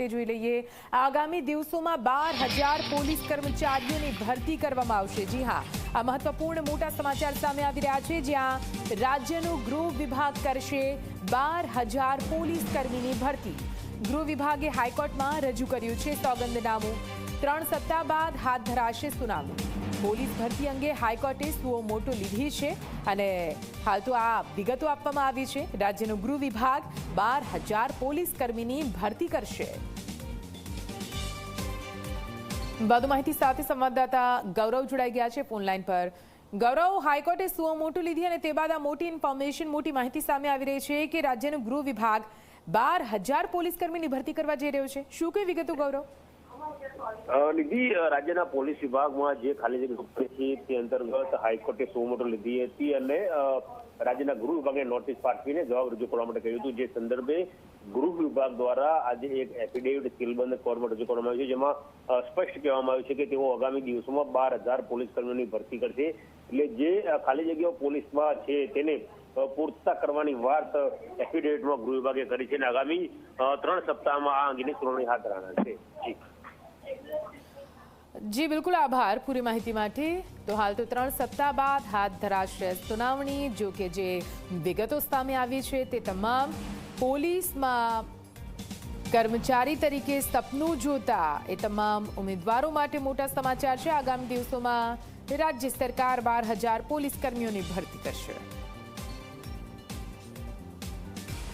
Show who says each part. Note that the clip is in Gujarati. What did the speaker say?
Speaker 1: તે જોઈ લઈએ. આગામી દિવસોમાં બાર હજાર પોલીસ કર્મચારીઓની ભરતી કરવામાં આવશે. જી હા, આ મહત્વપૂર્ણ મોટા સમાચાર સામે આવી રહ્યા છે. જ્યાં રાજ્યનું ગૃહ વિભાગ કરશે બાર હજાર પોલીસ કર્મીની ભરતી. ગૃહ વિભાગે હાઈકોર્ટમાં રજૂ કર્યું છે સોગંદનામું. ત્રણ સપ્તાહ બાદ હાથ ધરાશે સુનાવણી. પોલીસ ભરતી અંગે હાઈકોર્ટે સુઓ મોટો લીધી છે અને હાલ તો આ વિગતો આપવામાં આવી છે. રાજ્યનું ગૃહ વિભાગ બાર હજાર પોલીસ કર્મીની ભરતી કરશે. વધુ માહિતી સાથે સંવાદદાતા ગૌરવ જોડાઈ ગયા છે ફોનલાઈન પર. ગૌરવ, હાઈકોર્ટે સુઓ મોટું લીધી અને તે બાદ આ મોટી ઇન્ફોર્મેશન, મોટી માહિતી સામે આવી રહી છે કે રાજ્યનું ગૃહ વિભાગ બાર હજાર પોલીસ કર્મીની ભરતી કરવા જઈ રહ્યો છે. શું કઈ વિગતો, ગૌરવ?
Speaker 2: નિધિ રાજ્યના પોલીસ વિભાગમાં જે ખાલી જગ્યા છે તે અંતર્ગત હાઈકોર્ટે સો લીધી હતી અને રાજ્યના ગૃહ વિભાગે નોટિસ પાઠવીને જવાબ રજૂ કરવા માટે કહ્યું હતું. જે સંદર્ભે ગૃહ વિભાગ દ્વારા આજે એક એફિડેવિટ સીલબંધ કોર્ટમાં રજૂ કરવામાં આવ્યું છે, જેમાં સ્પષ્ટ કહેવામાં આવ્યું છે કે તેઓ આગામી દિવસોમાં બાર હજાર પોલીસ કર્મીઓની ભરતી કરશે. એટલે જે ખાલી જગ્યાઓ પોલીસમાં છે, તેને પૂર્તતા કરવાની વાત એફિડેવિટમાં ગૃહ વિભાગે કરી છે અને આગામી ત્રણ સપ્તાહમાં આ અંગેની સુનાવણી હાથ ધરવાના છે.
Speaker 1: જી. બિલકુલ આભાર પૂરી માહિતી માટે. તો હાલ તો ત્રણ સપ્તાહ બાદ હાથ ધરાશે સુનાવણી. જો કે જે વિગતો સામે આવી છે તે તમામ પોલીસમાં કર્મચારી તરીકે સપનું જોતા એ તમામ ઉમેદવારો માટે મોટા સમાચાર છે. આગામી દિવસોમાં રાજ્ય સરકાર બાર હજાર પોલીસ કર્મીઓની ભરતી કરશે.